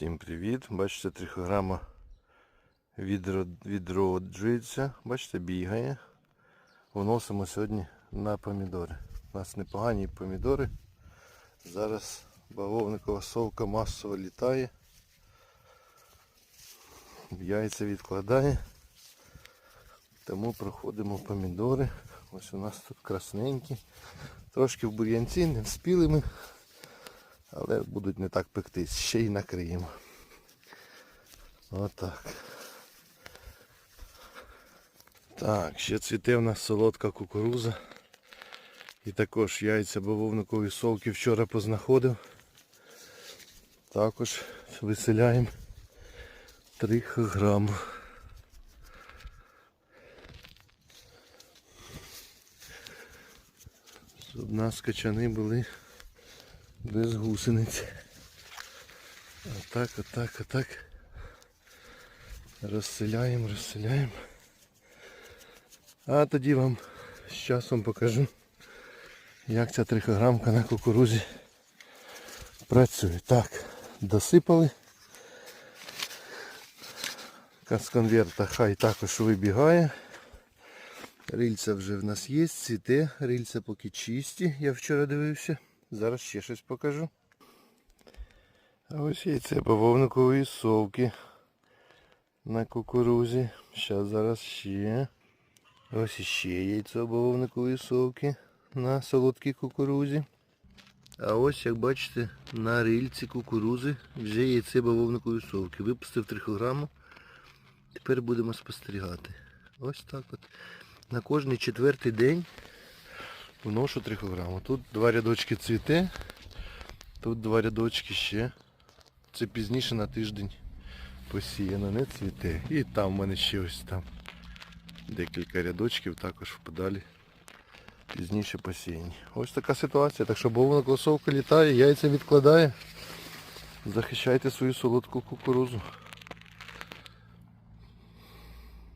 Всім привіт! Бачите, трихограма відроджується. Бачите, бігає. Вносимо сьогодні на помідори. У нас непогані помідори. Зараз бавовникова совка масово літає. Яйця відкладає. Тому проходимо помідори. Ось у нас тут красненькі. Трошки в бур'янці, не вспіли ми. Але будуть не так пектись. Ще й накриємо. Отак. Так, ще цвіте в нас солодка кукуруза. І також яйця бавовникові солки вчора познаходив. Також виселяємо 3 граму. Щоб у нас качани були без гусениць. Отак, отак, отак. Розселяємо, розселяємо. А тоді вам з часом покажу, як ця трихограмка на кукурузі працює. Так, досипали. З конверта хай також вибігає. Рильця вже в нас є, цвіте, рильця поки чисті, я вчора дивився. Зараз ще щось покажу. А ось яйце бавовникової совки на кукурузі. Зараз зараз ще. Ось іще яйце бавовникової совки на солодкій кукурузі. А ось, як бачите, на рильці кукурузи вже яйце бавовникової совки. Випустив трихограму. Тепер будемо спостерігати. Ось так от. На кожний четвертий день вношу трихограму. Тут два рядочки цвіте, тут два рядочки ще. Це пізніше на тиждень посіяно, не цвіте. І там в мене ще ось там декілька рядочків також впадалі. Пізніше посіяні. Ось така ситуація. Так що бовна косовка літає, яйця відкладає. Захищайте свою солодку кукурузу.